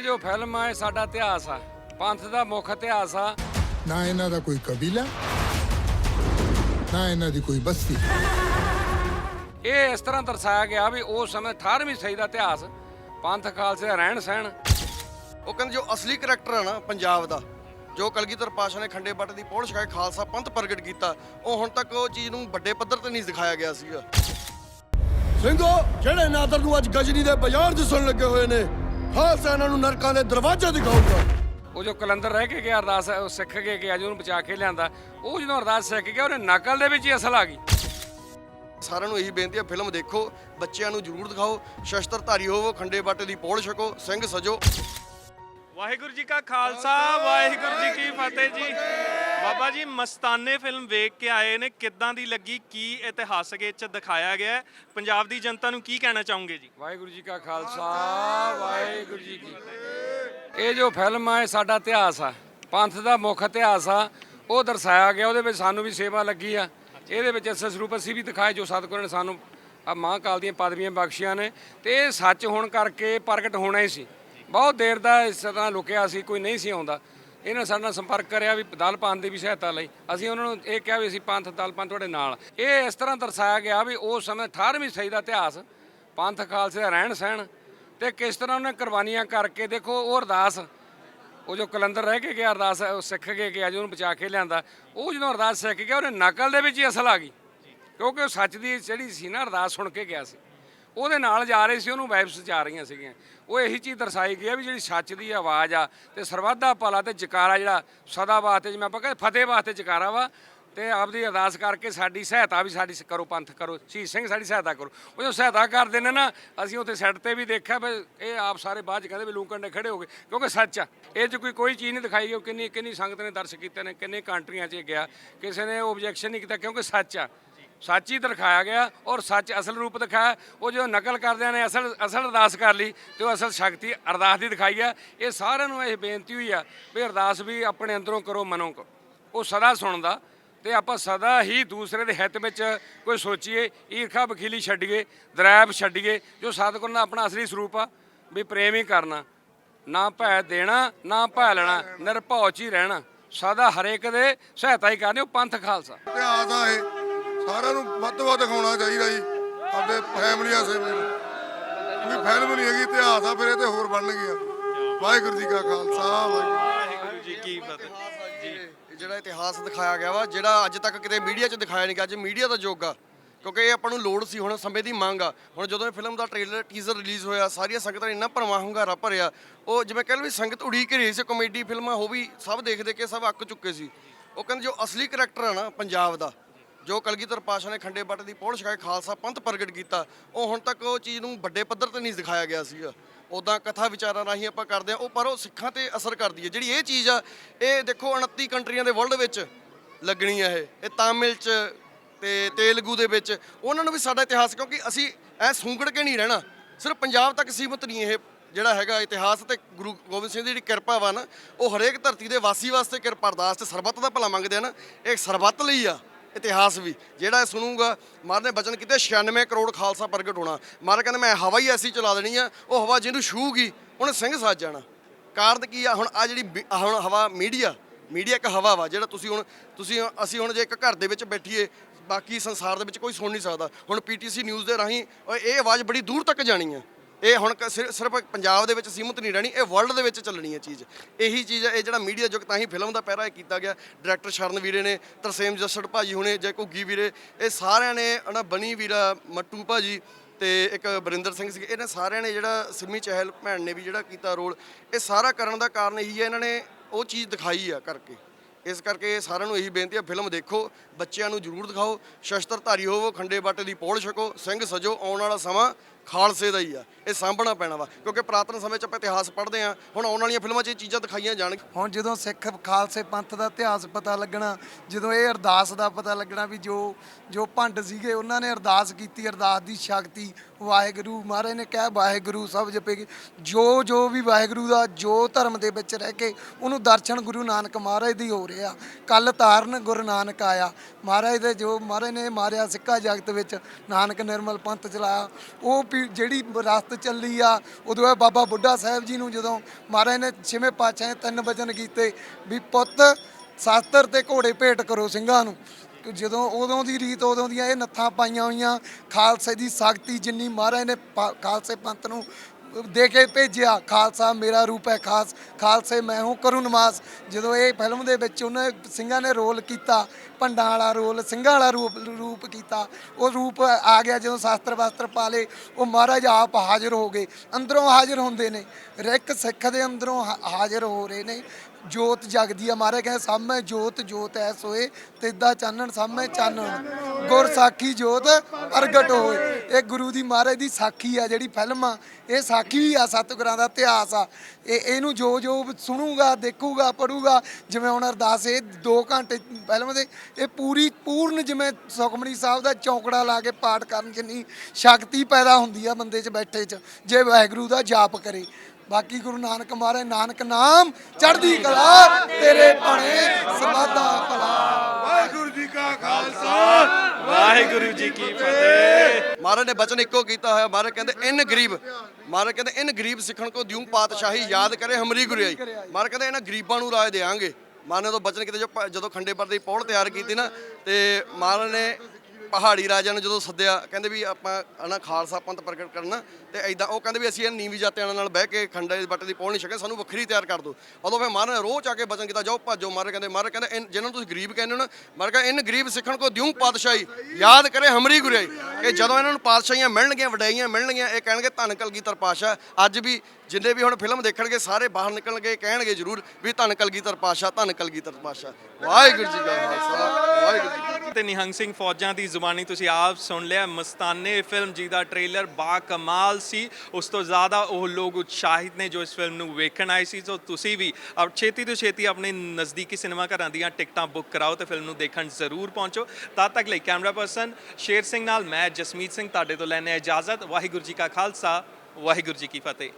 ਇਹ ਜੋ ਫਿਲਮ ਆ ਇਹ ਸਾਡਾ ਇਤਿਹਾਸ ਆ। ਪੰਥ ਦਾ ਮੁੱਖ ਇਤਿਹਾਸ ਆ। ਨਾ ਇਹਨਾਂ ਦਾ ਕੋਈ ਕਬੀਲਾ ਨਾ ਇਹਨਾਂ ਦੀ ਕੋਈ ਬਸਤੀ। ਇਹ ਇਸ ਤਰ੍ਹਾਂ ਦਰਸਾਇਆ ਗਿਆ ਵੀ ਉਸ ਸਮੇਂ 18ਵੀਂ ਸਦੀ ਦਾ ਇਤਿਹਾਸ ਪੰਥ ਖਾਲਸੇ ਦਾ ਰਹਿਣ ਸਹਿਣ। ਉਹ ਕਹਿੰਦੇ ਜੋ ਅਸਲੀ ਕਰੈਕਟਰ ਆ ਨਾ ਪੰਜਾਬ ਦਾ ਜੋ ਕਲਗੀਧਰ ਪਾਸ਼ਾ ਨੇ ਖੰਡੇ ਬੱਟ ਦੀ ਪੋੜ ਛਕਾ ਕੇ ਖਾਲਸਾ ਪੰਥ ਪ੍ਰਗਟ ਕੀਤਾ ਉਹ ਹੁਣ ਤੱਕ ਉਹ ਚੀਜ਼ ਨੂੰ ਵੱਡੇ ਪੱਧਰ ਤੇ ਨਹੀਂ ਦਿਖਾਇਆ ਗਿਆ ਸੀਗਾ। ਸਿੰਘੋ ਜਿਹੜੇ ਨਾਦਰ ਨੂੰ ਅੱਜ ਗਜਨੀ ਦੇ ਬਾਜ਼ਾਰ ਦਿਸਣ ਲੱਗੇ ਹੋਏ ਨੇ ਖਾਲਸਾ ਇਹਨਾਂ ਨੂੰ ਨਰਕਾਂ ਦੇ ਦਰਵਾਜ਼ੇ ਦਿਖਾਊਗਾ। ਉਹ ਜੋ ਕਲੰਦਰ ਰਹਿ ਕੇ ਗਿਆ ਅਰਦਾਸ ਉਹ ਸਿੱਖ ਕੇ ਗਿਆ ਜਿਹਨੂੰ ਬਚਾ ਕੇ ਲਿਆਂਦਾ ਉਹ ਜਦੋਂ ਅਰਦਾਸ ਸਿੱਖ ਗਿਆ ਉਹਨੇ ਨਕਲ ਦੇ ਵਿੱਚ ਹੀ ਅਸਲ ਆ ਗਈ। ਸਾਰਿਆਂ ਨੂੰ ਇਹੀ ਬੇਨਤੀ ਹੈ ਫਿਲਮ ਦੇਖੋ ਬੱਚਿਆਂ ਨੂੰ ਜ਼ਰੂਰ ਦਿਖਾਓ ਸ਼ਸਤਰਧਾਰੀ ਹੋਵੋ ਖੰਡੇ ਬੱਟ ਦੀ ਪੋੜ ਛਕੋ ਸਿੰਘ ਸਜੋ। ਵਾਹਿਗੁਰੂ ਜੀ ਕਾ ਖਾਲਸਾ ਵਾਹਿਗੁਰੂ ਜੀ ਕੀ ਫਤਿਹ ਜੀ। ਬਾਬਾ ਜੀ, ਮਸਤਾਨੇ ਫਿਲਮ ਵੇਖ ਕੇ ਆਏ ਨੇ। ਕਿੱਦਾਂ ਦੀ ਲੱਗੀ? ਕੀ ਇਤਿਹਾਸਕ ਇਹ ਚ ਦਿਖਾਇਆ ਗਿਆ ਹੈ? ਪੰਜਾਬ ਦੀ ਜਨਤਾ ਨੂੰ ਕੀ ਕਹਿਣਾ ਚਾਹੋਗੇ ਜੀ? ਵਾਹਿਗੁਰੂ ਜੀ ਕਾ ਖਾਲਸਾ, ਵਾਹਿਗੁਰੂ ਜੀ ਕੀ ਇਹ ਜੋ ਫਿਲਮ ਆ, ਇਹ ਸਾਡਾ ਇਤਿਹਾਸ ਆ। ਪੰਥ ਦਾ ਮੁੱਖ ਇਤਿਹਾਸ ਆ। ਉਹ ਦਰਸਾਇਆ ਗਿਆ, ਉਹਦੇ ਵਿੱਚ ਸਾਨੂੰ ਵੀ ਸੇਵਾ ਲੱਗੀ ਆ। ਇਹਦੇ ਵਿੱਚ ਅਸਲ ਸਰੂਪ ਅਸੀਂ ਵੀ ਦਿਖਾਏ, ਜੋ ਸਤਿਗੁਰਾਂ ਨੇ ਸਾਨੂੰ ਆ ਮਹਾਂਕਾਲ ਦੀਆਂ ਪਦਵੀਆਂ ਬਖਸ਼ੀਆਂ ਨੇ। ਤੇ ਇਹ ਸੱਚ ਹੋਣ ਕਰਕੇ ਪ੍ਰਗਟ ਹੋਣਾ ਹੀ ਸੀ। ਬਹੁਤ ਦੇਰ ਦਾ ਇਸ ਤਰ੍ਹਾਂ ਲੁਕਿਆ ਸੀ, ਕੋਈ ਨਹੀਂ ਸੀ ਆਉਂਦਾ। ਇਹਨਾਂ ਸਾਡੇ ਨਾਲ ਸੰਪਰਕ ਕਰਿਆ ਵੀ ਦਲ ਪੰਥ ਦੀ ਵੀ ਸਹਾਇਤਾ ਲਈ। ਅਸੀਂ ਉਹਨਾਂ ਨੂੰ ਇਹ ਕਿਹਾ ਵੀ ਅਸੀਂ ਪੰਥ, ਦਲ ਪੰਥ ਤੁਹਾਡੇ ਨਾਲ। ਇਹ ਇਸ ਤਰ੍ਹਾਂ ਦਰਸਾਇਆ ਗਿਆ ਵੀ ਉਸ ਸਮੇਂ 18ਵੀਂ ਸਦੀ ਦਾ ਇਤਿਹਾਸ, ਪੰਥ, ਖਾਲਸੇ ਦਾ ਰਹਿਣ ਸਹਿਣ ਤੇ ਕਿਸ ਤਰ੍ਹਾਂ ਉਹਨੇ ਕੁਰਬਾਨੀਆਂ ਕਰਕੇ ਦੇਖੋ ਉਹ ਅਰਦਾਸ, ਉਹ ਜੋ ਕਲੰਦਰ ਰਹਿ ਕੇ ਗਿਆ, ਅਰਦਾਸ ਉਹ ਸਿੱਖ ਕੇ ਗਿਆ ਜੀ ਉਹਨੂੰ ਬਚਾ ਕੇ ਲਿਆਂਦਾ, ਉਹ ਜਦੋਂ ਅਰਦਾਸ ਸਿੱਖ ਗਿਆ ਉਹਨੇ ਨਕਲ ਦੇ ਵਿੱਚ ਹੀ ਅਸਲ ਆ ਗਈ। ਕਿਉਂਕਿ ਉਹ ਸੱਚ ਦੀ ਜਿਹੜੀ ਸੀ ਨਾ ਅਰਦਾਸ ਸੁਣ ਕੇ ਗਿਆ ਸੀ। ਉਹਦੇ ਨਾਲ ਜਾ ਰਹੇ ਸੀ, ਉਹਨੂੰ ਵਾਈਬਸ ਜਾ ਰਹੀਆਂ ਸੀਗੀਆਂ। ਉਹ ਇਹੀ ਚੀਜ਼ ਦਰਸਾਈ ਗਈ ਆ ਵੀ ਜਿਹੜੀ ਸੱਚ ਦੀ ਆਵਾਜ਼ ਆ, ਤੇ ਸਰਵਾਦਾ ਭਲਾ ਤੇ ਜਕਾਰਾ ਜਿਹੜਾ ਸਦਾ ਵਾਸਤੇ ਜਿਵੇਂ ਆਪਾਂ ਕਹਿੰਦੇ ਫਤਿਹ ਵਾਸਤੇ ਜਕਾਰਾ ਵਾ, ਤੇ ਆਪਦੀ ਅਰਦਾਸ ਕਰਕੇ ਸਾਡੀ ਸਹਾਇਤਾ ਵੀ ਸਾਡੀ ਕਰੋ, ਪੰਥ ਕਰੋ, ਸ਼ਹੀਦ ਸਿੰਘ ਸਾਡੀ ਸਹਾਇਤਾ ਕਰੋ। ਉਹ ਜੋ ਸਹਾਇਤਾ ਕਰਦੇ ਨੇ ਨਾ, ਅਸੀਂ ਉੱਥੇ ਸੈੱਟ ਤੇ ਵੀ ਦੇਖਿਆ ਵੀ ਇਹ ਆਪ ਸਾਰੇ ਬਾਅਦ ਚ ਕਹਿੰਦੇ ਵੀ ਲੂਕਣ ਦੇ ਖੜੇ ਹੋ ਗਏ, ਕਿਉਂਕਿ ਸੱਚ ਆ। ਇਹ ਚ ਕੋਈ ਕੋਈ ਚੀਜ਼ ਨਹੀਂ ਦਿਖਾਈ ਗਈ ਕਿੰਨੀ ਕਿੰਨੀ ਸੰਗਤ ਨੇ ਦਰਸ਼ ਕੀਤੇ ਨੇ, ਕਿੰਨੇ ਕੰਟਰੀਆਂ 'ਚ ਗਿਆ, ਕਿਸੇ ਨੇ ਓਬਜੈਕਸ਼ਨ ਨਹੀਂ ਕੀਤਾ, ਕਿਉਂਕਿ ਸੱਚ ਆ। ਸੱਚ ਹੀ ਦਿਖਾਇਆ ਗਿਆ ਔਰ ਸੱਚ ਅਸਲ ਰੂਪ ਦਿਖਾਇਆ। ਉਹ ਜਦੋਂ ਨਕਲ ਕਰਦਿਆਂ ਨੇ ਅਸਲ ਅਸਲ ਅਰਦਾਸ ਕਰ ਲਈ ਤੇ ਉਹ ਅਸਲ ਸ਼ਕਤੀ ਅਰਦਾਸ ਦੀ ਦਿਖਾਈ ਆ। ਇਹ ਸਾਰਿਆਂ ਨੂੰ ਇਹ ਬੇਨਤੀ ਹੋਈ ਆ ਵੀ ਅਰਦਾਸ ਵੀ ਆਪਣੇ ਅੰਦਰੋਂ ਕਰੋ, ਮਨੋਂ ਕਰੋ। ਉਹ ਸਦਾ ਸੁਣਦਾ ਤੇ ਆਪਾਂ ਸਦਾ ਹੀ ਦੂਸਰੇ ਦੇ ਹਿੱਤ ਵਿੱਚ ਕੋਈ ਸੋਚੀਏ, ਈਰਖਾ ਬਖੀਲੀ ਛੱਡੀਏ, ਦਰੈਬ ਛੱਡੀਏ, ਜੋ ਸਤਿਗੁਰ ਦਾ ਆਪਣਾ ਅਸਲੀ ਸਰੂਪ ਆ, ਵੀ ਪ੍ਰੇਮ ਹੀ ਕਰਨਾ। ਨਾ ਭੈ ਦੇਣਾ, ਨਾ ਭੈ ਲੈਣਾ, ਨਿਰਭਉ ਚ ਹੀ ਰਹਿਣਾ। ਸਦਾ ਹਰੇਕ ਦੇ ਸਹਾਇਤਾ ਹੀ ਕਰਨੀ, ਉਹ ਪੰਥ ਖਾਲਸਾ। ਇਤਿਹਾਸ ਆ ਇਹ। ਸਾਰਿਆਂ ਨੂੰ ਵੱਧ ਤੋਂ ਵੱਧ ਦਿਖਾਉਣਾ ਚਾਹੀਦਾ ਜੀ। ਆਪਣੇ ਫੈਮਲੀਆਂ ਸੇਵੇ ਨੂੰ ਵੀ ਫਿਲਮ ਨਹੀਂ ਹੈਗੀ ਇਤਿਹਾਸ ਆ ਫਿਰ ਇਹ ਤੇ ਹੋਰ ਬਣਨਗੀਆਂ ਵਾਹਿਗੁਰੂ ਜੀ ਕਾ ਖਾਲਸਾ ਵਾਹਿਗੁਰੂ ਜੀ ਕੀ ਫਤਿਹ। ਜੀ ਇਹ ਜਿਹੜਾ ਇਤਿਹਾਸ ਦਿਖਾਇਆ ਗਿਆ ਵਾ ਜਿਹੜਾ ਅੱਜ ਤੱਕ ਕਿਤੇ ਮੀਡੀਆ 'ਚ ਦਿਖਾਇਆ ਨਹੀਂ ਗਿਆ ਅੱਜ ਮੀਡੀਆ ਦਾ ਯੁੱਗ ਆ। ਕਿਉਂਕਿ ਇਹ ਆਪਾਂ ਨੂੰ ਲੋੜ ਸੀ ਹੁਣ ਸਮੇਂ ਦੀ ਮੰਗ ਆ। ਹੁਣ ਜਦੋਂ ਇਹ ਫਿਲਮ ਦਾ ਟ੍ਰੇਲਰ ਟੀਜ਼ਰ ਰਿਲੀਜ਼ ਹੋਇਆ ਸਾਰੀਆਂ ਸੰਗਤਾਂ ਨੇ ਇੰਨਾ ਭਰਵਾਂ ਹੁੰਗਾਰਾ ਭਰਿਆ। ਉਹ ਜਿਵੇਂ ਕਹਿ ਲਓ ਵੀ ਸੰਗਤ ਉਡੀਕ ਰਹੀ ਸੀ ਕਾਮੇਡੀ ਫਿਲਮਾਂ ਹੋ ਵੀ ਸਭ ਦੇਖ ਦੇਖ ਕੇ ਸਭ ਅੱਕ ਚੁੱਕੇ ਸੀ। ਉਹ ਕਹਿੰਦੇ ਜੋ ਅਸਲੀ ਕਰੈਕਟਰ ਆ ਨਾ ਪੰਜਾਬ ਦਾ ਜੋ ਕਲਗੀਧਰ ਪਾਸ਼ਾ ਨੇ ਖੰਡੇ ਬੱਟ ਦੀ ਪੌੜ ਛਕਾ ਕੇ ਖਾਲਸਾ ਪੰਥ ਪ੍ਰਗਟ ਕੀਤਾ, ਉਹ ਹੁਣ ਤੱਕ ਉਹ ਚੀਜ਼ ਨੂੰ ਵੱਡੇ ਪੱਧਰ ਤੇ ਨਹੀਂ ਦਿਖਾਇਆ ਗਿਆ ਸੀਗਾ। ਉਦਾਂ ਕਥਾ ਵਿਚਾਰਾਂ ਰਾਹੀਂ ਆਪਾਂ ਕਰਦੇ ਆ ਉਹ ਪਰ ਉਹ ਸਿੱਖਾਂ ਤੇ ਅਸਰ ਕਰਦੀ ਹੈ। ਜਿਹੜੀ ਇਹ ਚੀਜ਼ ਆ, ਇਹ ਦੇਖੋ 29 ਕੰਟਰੀਆਂ ਦੇ ਵਰਲਡ ਵਿੱਚ ਲੱਗਣੀ ਹੈ ਇਹ। ਇਹ ਤਾਮਿਲ ਚ ਤੇ ਤੇਲਗੂ ਦੇ ਵਿੱਚ, ਉਹਨਾਂ ਨੂੰ ਵੀ ਸਾਡਾ ਇਤਿਹਾਸ, ਕਿਉਂਕਿ ਅਸੀਂ ਐ ਸੂੰਗੜ ਕੇ ਨਹੀਂ ਰਹਿਣਾ। ਸਿਰਫ ਪੰਜਾਬ ਤੱਕ ਸੀਮਤ ਨਹੀਂ ਇਹ ਜਿਹੜਾ ਹੈਗਾ ਇਤਿਹਾਸ ਤੇ ਗੁਰੂ ਗੋਬਿੰਦ ਸਿੰਘ ਦੀ ਜਿਹੜੀ ਕਿਰਪਾ ਵਾ ਨਾ ਉਹ ਹਰੇਕ ਧਰਤੀ ਦੇ ਵਾਸੀ ਵਾਸਤੇ ਕਿਰਪਾ ਅਰਦਾਸ ਤੇ ਸਰਬੱਤ ਦਾ ਭਲਾ ਮੰਗਦੇ ਆ ਨਾ ਇਹ ਸਰਬੱਤ ਲਈ ਆ। ਇਤਿਹਾਸ ਵੀ, ਜਿਹੜਾ ਇਹ ਸੁਣੂਗਾ ਮਹਾਰਾਜ ਨੇ ਬਚਨ ਕੀਤੇ 96 ਕਰੋੜ ਖਾਲਸਾ ਪ੍ਰਗਟ ਹੋਣਾ। ਮਹਾਰਾਜ ਕਹਿੰਦੇ, ਮੈਂ ਹਵਾ ਹੀ ਐਸੀ ਚਲਾ ਦੇਣੀ ਆ, ਉਹ ਹਵਾ ਜਿਹਨੂੰ ਛੂਗੀ ਉਹਨੇ ਸਿੰਘ ਸਾਜ ਜਾਣਾ। ਕਾਰਨ ਕੀ ਆ? ਹੁਣ ਆ ਜਿਹੜੀ ਹੁਣ ਹਵਾ ਮੀਡੀਆ ਮੀਡੀਆ ਇੱਕ ਹਵਾ ਵਾ, ਜਿਹੜਾ ਤੁਸੀਂ ਹੁਣ, ਤੁਸੀਂ ਅਸੀਂ ਹੁਣ ਜੇ ਇੱਕ ਘਰ ਦੇ ਵਿੱਚ ਬੈਠੀਏ, ਬਾਕੀ ਸੰਸਾਰ ਦੇ ਵਿੱਚ ਕੋਈ ਸੁਣ ਨਹੀਂ ਸਕਦਾ। ਹੁਣ ਪੀਟੀਸੀ ਨਿਊਜ਼ ਦੇ ਰਾਹੀਂ ਇਹ ਆਵਾਜ਼ ਬੜੀ ਦੂਰ ਤੱਕ ਜਾਣੀ ਆ। ਇਹ ਹੁਣ ਕ- ਸਿਰ- ਸਿਰਫ ਪੰਜਾਬ ਦੇ ਵਿੱਚ ਸੀਮਤ ਨਹੀਂ ਰਹਿਣੀ, ਇਹ ਵਰਲਡ ਦੇ ਵਿੱਚ ਚੱਲਣੀ ਹੈ ਚੀਜ਼। ਇਹੀ ਚੀਜ਼ ਹੈ, ਇਹ ਜਿਹੜਾ ਮੀਡੀਆ ਯੁੱਗ ਤਾਂ ਹੀ ਫਿਲਮ ਦਾ ਪਹਿਰਾ ਇਹ ਕੀਤਾ ਗਿਆ। ਡਾਇਰੈਕਟਰ ਸ਼ਰਨ ਵੀਰੇ ਨੇ, ਤਰਸੇਮ ਜੱਸੜ ਭਾਜੀ ਹੁਣੇ, ਜੈ ਘੁੱਗੀ ਵੀਰੇ, ਇਹ ਸਾਰਿਆਂ ਨੇ ਹਨਾ ਬਣੀ ਵੀਰਾ ਮੱਟੂ ਭਾਜੀ ਤੇ ਇੱਕ ਬਰਿੰਦਰ ਸਿੰਘ ਸੀ ਇਹਨਾਂ ਸਾਰਿਆਂ ਨੇ ਜਿਹੜਾ ਸਿੰਮੀ ਚਹਿਲ ਭੈਣ ਨੇ ਵੀ ਜਿਹੜਾ ਕੀਤਾ ਰੋਲ, ਇਹ ਸਾਰਾ ਕਰਨ ਦਾ ਕਾਰਨ ਇਹੀ ਹੈ, ਇਹਨਾਂ ਨੇ ਉਹ ਚੀਜ਼ ਦਿਖਾਈ ਆ ਕਰਕੇ। ਇਸ ਕਰਕੇ ਸਾਰਿਆਂ ਨੂੰ ਇਹੀ ਬੇਨਤੀ ਹੈ ਫਿਲਮ ਦੇਖੋ, ਬੱਚਿਆਂ ਨੂੰ ਜ਼ਰੂਰ ਦਿਖਾਓ, ਸ਼ਸਤਰਧਾਰੀ ਹੋਵੋ, ਖੰਡੇ ਬਾਟੇ ਦੀ ਪੋੜ ਛਕੋ, ਸਿੰਘ ਸਜੋ, ਆਉਣ ਵਾਲਾ ਸਮਾਂ ਖਾਲਸੇ ਦਾ ਹੀ ਆ। ਇਹ ਸਾਂਭਣਾ ਪੈਣਾ ਵਾ। ਕਿਉਂਕਿ ਪੁਰਾਤਨ ਸਮੇਂ 'ਚ ਆਪਾਂ ਇਤਿਹਾਸ ਪੜ੍ਹਦੇ ਆ, ਹੁਣ ਆਉਣ ਵਾਲੀਆਂ ਫਿਲਮਾਂ 'ਚ ਇਹ ਚੀਜ਼ਾਂ ਦਿਖਾਈਆਂ ਜਾਣਗੀਆਂ। ਹੁਣ ਜਦੋਂ ਸਿੱਖ ਖਾਲਸੇ ਪੰਥ ਦਾ ਇਤਿਹਾਸ ਪਤਾ ਲੱਗਣਾ, ਜਦੋਂ ਇਹ ਅਰਦਾਸ ਦਾ ਪਤਾ ਲੱਗਣਾ ਵੀ ਜੋ ਜੋ ਭੰਡ ਸੀਗੇ, ਉਹਨਾਂ ਨੇ ਅਰਦਾਸ ਕੀਤੀ, ਅਰਦਾਸ ਦੀ ਸ਼ਕਤੀ ਵਾਹਿਗੁਰੂ, ਮਹਾਰਾਜ ਨੇ ਕਿਹਾ ਵਾਹਿਗੁਰੂ ਸਭ ਜਪੇਗੇ ਜੋ ਜੋ ਵੀ ਵਾਹਿਗੁਰੂ ਦਾ ਜੋ ਧਰਮ ਦੇ ਵਿੱਚ ਰਹਿ ਕੇ ਉਹਨੂੰ ਦਰਸ਼ਨ ਗੁਰੂ ਨਾਨਕ ਮਹਾਰਾਜ ਦੀ ਹੋ ਰਿਹਾ। ਕੱਲ ਤਾਰਨ ਗੁਰੂ ਨਾਨਕ ਆਇਆ। ਮਹਾਰਾਜ ਦੇ ਜੋ, ਮਹਾਰਾਜ ਨੇ ਮਾਰਿਆ ਸਿੱਕਾ ਜਗਤ ਵਿੱਚ, ਨਾਨਕ ਨਿਰਮਲ ਪੰਥ ਚਲਾਇਆ। ਉਹ ਪੀ- ਜਿਹੜੀ ਰਸਤ ਚੱਲੀ ਆ, ਉਦੋਂ ਇਹ ਬਾਬਾ ਬੁੱਢਾ ਸਾਹਿਬ ਜੀ ਨੂੰ ਜਦੋਂ ਮਹਾਰਾਜ ਨੇ ਛੇਵੇਂ ਪਾਤਸ਼ਾਹ ਨੇ ਤਿੰਨ ਵਚਨ ਕੀਤੇ, ਵੀ ਪੁੱਤ ਸ਼ਾਸਤਰ ਤੇ ਘੋੜੇ ਭੇਟ ਕਰੋ ਸਿੰਘਾਂ ਨੂੰ। ਜਦੋਂ ਉਦੋਂ ਦੀ ਰੀਤ, ਉਦੋਂ ਦੀਆਂ ਇਹ ਨੱਥਾਂ ਪਾਈਆਂ ਹੋਈਆਂ, ਖਾਲਸੇ ਦੀ ਸ਼ਕਤੀ ਜਿੰਨੀ ਮਹਾਰਾਜ ਨੇ ਪਾ- ਖਾਲਸੇ ਪੰਥ ਨੂੰ ਦੇ ਕੇ ਭੇਜਿਆ। ਖਾਲਸਾ ਮੇਰਾ ਰੂਪ ਹੈ ਖਾਸ ਖਾਲਸੇ ਮੈਂ ਹੂੰ ਕਰੂ ਨਮਾਜ਼ ਜਦੋਂ ਇਹ ਫਿਲਮ ਦੇ ਵਿੱਚ ਉਹਨੇ ਸਿੰਘਾਂ ਨੇ ਰੋਲ ਕੀਤਾ, ਭੰਡਾਂ ਵਾਲਾ ਰੋਲ, ਸਿੰਘਾਂ ਵਾਲਾ ਰੂਪ ਰੂਪ ਕੀਤਾ, ਉਹ ਰੂਪ ਆ ਗਿਆ ਜਦੋਂ ਸ਼ਾਸਤਰ ਵਸਤਰ ਪਾ ਲਏ, ਉਹ ਮਹਾਰਾਜ ਆਪ ਹਾਜ਼ਰ ਹੋ ਗਏ। ਅੰਦਰੋਂ ਹਾਜ਼ਰ ਹੁੰਦੇ ਨੇ। ਰਿਕ ਸਿੱਖ ਦੇ ਅੰਦਰੋਂ ਹਾਜ਼ਰ ਹੋ ਰਹੇ ਨੇ। ਜੋਤ ਜਗਦੀ ਆ ਮਹਾਰਾਜ ਕਹਿੰਦੇ ਸਾਹਮਣੇ ਜੋਤ ਜੋਤ ਐ ਸੋਏ ਤੇਦਾ ਚਾਨਣ ਸਾਹਮਣੇ ਚਾਨਣ। ਗੁਰ ਸਾਖੀ ਜੋਤ ਪ੍ਰਗਟ ਹੋਏ। ਇਹ ਗੁਰੂ ਦੀ ਮਹਾਰਾਜ ਦੀ ਸਾਖੀ ਆ ਜਿਹੜੀ ਫਿਲਮ ਆ। ਇਹ ਸਾਖੀ ਆ, ਸਤਿਗੁਰਾਂ ਦਾ ਇਤਿਹਾਸ ਆ। ਇਹ, ਇਹਨੂੰ ਜੋ ਜੋ ਸੁਣੂਗਾ, ਦੇਖੂਗਾ ਪੜੂਗਾ ਜਿਵੇਂ ਹੁਣ ਅਰਦਾਸ, ਇਹ 2 ਘੰਟੇ ਫਿਲਮ ਦੇ, ਇਹ ਪੂਰੀ, ਪੂਰਨ ਜਿਵੇਂ ਸੁਖਮਨੀ ਸਾਹਿਬ ਦਾ ਚੌਂਕੜਾ ਲਾ ਕੇ ਪਾਠ ਕਰਨ ਜਿੰਨੀ ਸ਼ਕਤੀ ਪੈਦਾ ਹੁੰਦੀ ਆ ਬੰਦੇ 'ਚ ਬੈਠੇ 'ਚ, ਜੇ ਵਾਹਿਗੁਰੂ ਦਾ ਜਾਪ ਕਰੇ। ਬਾਕੀ ਗੁਰੂ ਨਾਨਕ ਮਹਾਰਾਜ ਨਾਨਕ ਨਾਮ ਚੜ੍ਹਦੀ ਕਲਾ ਤੇਰੇ ਭਾਣੇ ਸਮਾਦਾ ਭਲਾ। ਵਾਹਿਗੁਰੂ ਜੀ ਕਾ ਖਾਲਸਾ ਵਾਹਿਗੁਰੂ ਜੀ ਕੀ ਫਤਿਹ। ਮਹਾਰਾਜ ਨੇ ਬਚਨ ਇੱਕੋ ਕੀਤਾ ਹੋਇਆ ਮਹਾਰਾਜ ਕਹਿੰਦੇ ਇਨ ਗਰੀਬ ਮਹਾਰਾਜ ਕਹਿੰਦੇ ਇਨ ਗਰੀਬ ਸਿੱਖਣ ਕੋ ਦਿਉ ਪਾਤਸ਼ਾਹੀ ਯਾਦ ਕਰੇ ਹਮਰੀ ਗੁਰਿਆਈ। ਮਹਾਰਾਜ ਕਹਿੰਦੇ ਇਹਨਾਂ ਗਰੀਬਾਂ ਨੂੰ ਰਾਜ ਦੇਾਂਗੇ ਮਹਾਰਾਜ ਨੇ ਤੋਂ ਬਚਨ ਕੀਤੇ ਜਦੋਂ ਖੰਡੇ ਪਰ ਦੀ ਪੌੜ ਤਿਆਰ ਕੀਤੀ ਨਾ ਤੇ ਮਹਾਰਾਜ ਨੇ ਪਹਾੜੀ ਰਾਜਾ ਨੂੰ ਜਦੋਂ ਸੱਦਿਆ ਕਹਿੰਦੇ ਵੀ ਆਪਾਂ ਹਨਾ ਖਾਲਸਾ ਪੰਥ ਪ੍ਰਗਟ ਕਰਨਾ ਤੇ ਐਦਾਂ ਉਹ ਕਹਿੰਦੇ ਵੀ ਅਸੀਂ ਇਹ ਨੀਵੀਂ ਜਾਤਿਆਂ ਨਾਲ ਬਹਿ ਕੇ ਖੰਡੇ ਦੇ ਬੱਟ ਦੀ ਪੌੜ ਨਹੀਂ ਛਕੇ ਸਾਨੂੰ ਵੱਖਰੀ ਤਿਆਰ ਕਰ ਦਿਓ। ਉਦੋਂ ਫਿਰ ਮਹਾਰਾਜ ਨੇ ਰੋਹ ਚ ਆ ਕੇ ਬਚਨ ਕੀਤਾ, ਜਾਓ ਭਾਜੋ। ਮਹਾਰਾਜ ਕਹਿੰਦੇ ਮਹਾਰਾਜ ਕਹਿੰਦੇ, ਇਨ- ਜਿਹਨਾਂ ਨੂੰ ਤੁਸੀਂ ਗਰੀਬ ਕਹਿੰਦੇ ਹੋ ਨਾ, ਮਹਾਰਾਜ ਕਹਿੰਦੇ, ਇਨ ਗਰੀਬ ਸਿੱਖਣ ਕੋ ਦਿਉ ਪਾਤਸ਼ਾਹੀ। ਯਾਦ ਕਰੇ ਹਮਰੀ ਗੁਰਿਆਈ ਕਿ ਜਦੋਂ ਇਹਨਾਂ ਨੂੰ ਪਾਤਸ਼ਾਹੀਆਂ ਮਿਲਣਗੀਆਂ, ਵਡਾਈਆਂ ਮਿਲਣਗੀਆਂ, ਇਹ ਕਹਿਣਗੇ, ਧੰਨ ਕਲਗੀਧਰ ਪਾਤਸ਼ਾਹ, ਅੱਜ ਵੀ ਜਿੰਨੇ ਵੀ ਹੁਣ ਫਿਲਮ ਦੇਖਣਗੇ, ਸਾਰੇ ਬਾਹਰ ਨਿਕਲਣਗੇ ਕਹਿਣਗੇ ਜ਼ਰੂਰ ਵੀ ਧੰਨ ਕਲਗੀਧਰ ਪਾਸ਼ਾ ਧੰਨ ਕਲਗੀਧਰ ਪਾਤਸ਼ਾਹ। ਵਾਹਿਗੁਰੂ ਜੀ ਕਾ ਖਾਲਸਾ, ਵਾਹਿਗੁਰੂ ਜੀ ਕੀ ਤੇ ਨਿਹੰਗ ਸਿੰਘ ਫੌਜਾਂ ਦੀ ਜ਼ੁਬਾਨੀ ਤੁਸੀਂ ਆਪ ਸੁਣ ਲਿਆ, ਮਸਤਾਨੇ ਫਿਲਮ ਜੀ ਦਾ ਟ੍ਰੇਲਰ, ਬਾ ਕਮਾਲ ਸੀ, ਉਸ ਤੋਂ ਜ਼ਿਆਦਾ ਉਹ ਲੋਕ ਉਤਸ਼ਾਹਿਤ ਨੇ ਜੋ ਇਸ ਫਿਲਮ ਨੂੰ ਵੇਖਣ ਆਏ ਸੀ। ਸੋ ਤੁਸੀਂ ਵੀ ਅਬ ਛੇਤੀ ਤੋਂ ਛੇਤੀ ਆਪਣੇ ਨਜ਼ਦੀਕੀ ਸਿਨੇਮਾ ਘਰਾਂ ਦੀਆਂ ਟਿਕਟਾਂ ਬੁੱਕ ਕਰਾਓ ਤੇ ਫਿਲਮ ਨੂੰ ਦੇਖਣ ਜ਼ਰੂਰ ਪਹੁੰਚੋ। ਤਦ ਤੱਕ ਲਈ ਕੈਮਰਾ ਪਰਸਨ ਸ਼ੇਰ ਸਿੰਘ ਨਾਲ ਮੈਂ ਜਸਮੀਤ ਸਿੰਘ, ਤੁਹਾਡੇ ਤੋਂ ਲੈਣੇ ਇਜਾਜ਼ਤ। ਵਾਹਿਗੁਰੂ ਜੀ ਕਾ ਖਾਲਸਾ, ਵਾਹਿਗੁਰੂ ਜੀ ਕੀ ਫਤਿਹ।